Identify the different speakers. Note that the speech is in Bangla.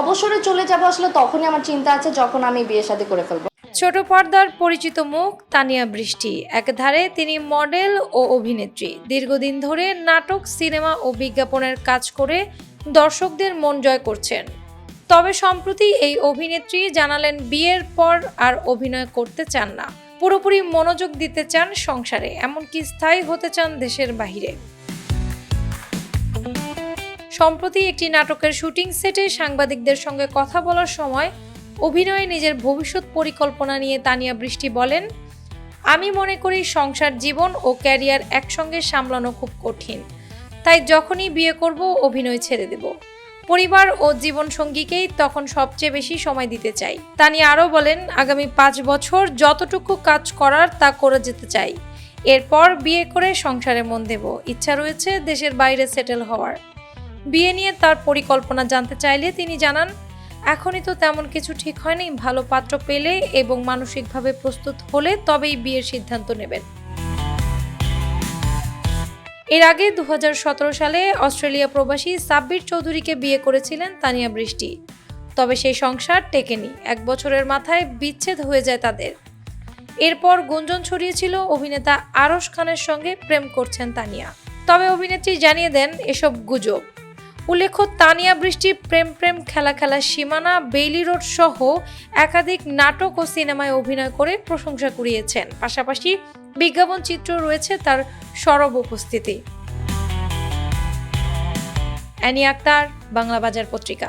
Speaker 1: অবসরে চলে যাব আসলে তখনই আমার চিন্তা আছে যখন আমি বিয়ে শাদী করে ফেলব।
Speaker 2: ছোট পর্দার পরিচিত মুখ, তানিয়া বৃষ্টি। একধারে তিনি মডেল ও অভিনেত্রী। দীর্ঘদিন ধরে নাটক, সিনেমা ও বিজ্ঞাপনের কাজ করে দর্শকদের মন জয় করছেন। তবে সম্প্রতি এই অভিনেত্রী জানালেন, বিয়ের পর আর অভিনয় করতে চান না। পুরোপুরি মনোযোগ দিতে চান সংসারে। এমনকি স্থায়ী হতে চান দেশের বাহিরে। সম্প্রতি একটি নাটকের শুটিং সেটে সাংবাদিকদের সঙ্গে কথা বলার সময় অভিনয়ে নিজের ভবিষ্যৎ পরিকল্পনা নিয়ে তানিয়া বৃষ্টি বলেন, আমি মনে করি সংসার, জীবন ও ক্যারিয়ার একসঙ্গে সামলানো খুব কঠিন। তাই যখনই বিয়ে করব, অভিনয় ছেড়ে দেব। পরিবার ও জীবনসঙ্গীকেই তখন সবচেয়ে বেশি সময় দিতে চাই। তানিয়া আরও বলেন, আগামী পাঁচ বছর যতটুকু কাজ করার তা করে যেতে চাই। এরপর বিয়ে করে সংসারে মন দেব। ইচ্ছা রয়েছে দেশের বাইরে সেটেল হওয়ার। বিয়ে নিয়ে তার পরিকল্পনা জানতে চাইলে তিনি জানান, এখনই তো তেমন কিছু ঠিক হয়নি, ভালো পাত্র পেলে এবং মানসিকভাবে প্রস্তুত হলে তবেই বিয়ের সিদ্ধান্ত নেবেন। এর আগে দু হাজার সতেরো সালে অস্ট্রেলিয়া প্রবাসী সাব্বির চৌধুরীকে বিয়ে করেছিলেন তানিয়া বৃষ্টি। তবে সেই সংসার টেকেনি, এক বছরের মাথায় বিচ্ছেদ হয়ে যায় তাদের। এরপর গুঞ্জন ছড়িয়েছিল, অভিনেতা আরশ খানের সঙ্গে প্রেম করছেন তানিয়া। তবে অভিনেত্রী জানিয়ে দেন, এসব গুজব। উল্লেখ্য, তানিয়া বৃষ্টি, প্রেম প্রেম, খেলা খেলা সীমানা, বেইলি রোড সহ একাধিক নাটক ও সিনেমায় অভিনয় করে প্রশংসা কুড়িয়েছেন। পাশাপাশি বিজ্ঞাপন চিত্র রয়েছে তার সরব উপস্থিতি। অ্যানি আক্তার, বাংলা বাজার পত্রিকা।